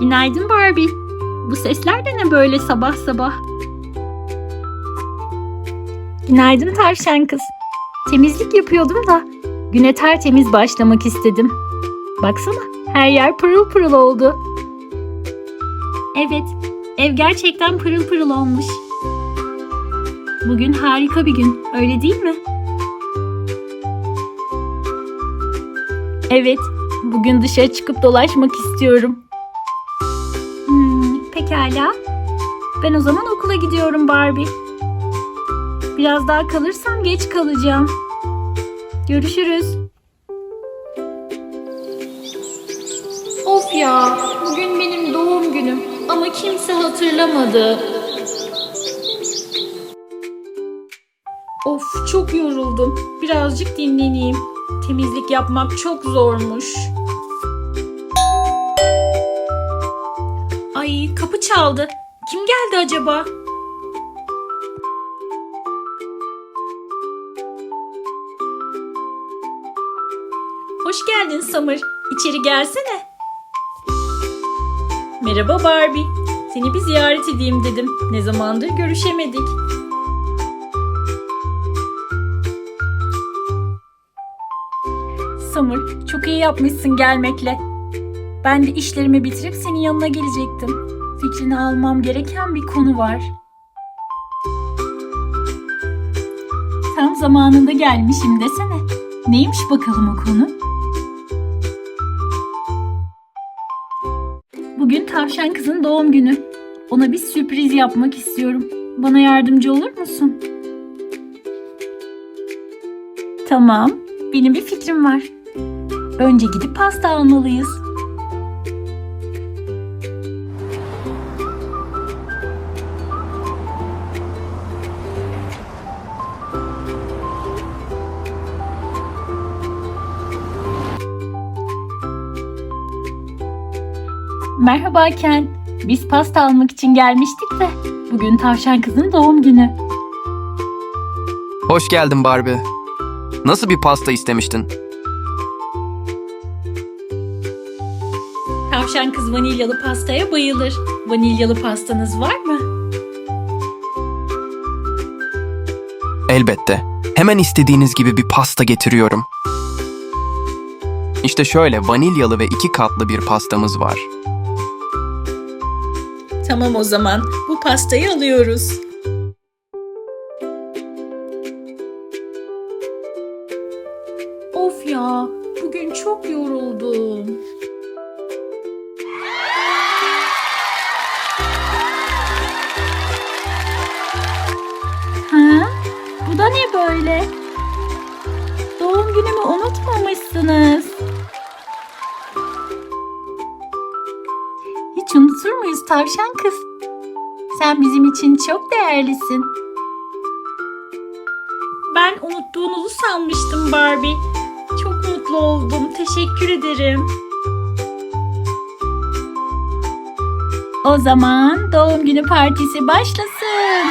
Günaydın Barbie. Bu sesler de ne böyle sabah sabah? Günaydın tavşan kız. Temizlik yapıyordum da güne tertemiz başlamak istedim. Baksana her yer pırıl pırıl oldu. Evet, ev gerçekten pırıl pırıl olmuş. Bugün harika bir gün, öyle değil mi? Evet, bugün dışarı çıkıp dolaşmak istiyorum. Pekala. Ben o zaman okula gidiyorum Barbie. Biraz daha kalırsam geç kalacağım. Görüşürüz. Of ya, bugün benim doğum günüm ama kimse hatırlamadı. Of, çok yoruldum. Birazcık dinleneyim. Temizlik yapmak çok zormuş. Ay, kapı çaldı. Kim geldi acaba? Hoş geldin Summer. İçeri gelsene. Merhaba Barbie. Seni bir ziyaret edeyim dedim. Ne zamandır görüşemedik. Summer, çok iyi yapmışsın gelmekle. Ben de işlerimi bitirip senin yanına gelecektim. Fikrini almam gereken bir konu var. Tam zamanında gelmişim desene. Neymiş bakalım o konu? Bugün tavşan kızın doğum günü. Ona bir sürpriz yapmak istiyorum. Bana yardımcı olur musun? Tamam. Benim bir fikrim var. Önce gidip pasta almalıyız. Merhaba Ken. Biz pasta almak için gelmiştik de bugün tavşan kızın doğum günü. Hoş geldin Barbie. Nasıl bir pasta istemiştin? Tavşan kız vanilyalı pastaya bayılır. Vanilyalı pastanız var mı? Elbette. Hemen istediğiniz gibi bir pasta getiriyorum. İşte şöyle vanilyalı ve iki katlı bir pastamız var. Tamam o zaman. Bu pastayı alıyoruz. Of ya, bugün çok yoruldum. Ha? Bu da ne böyle? Doğum günümü unutmamışsınız. Hiç unutur muyuz tavşan kız? Sen bizim için çok değerlisin. Ben unuttuğunuzu sanmıştım Barbie. Çok mutlu oldum. Teşekkür ederim. O zaman doğum günü partisi başlasın.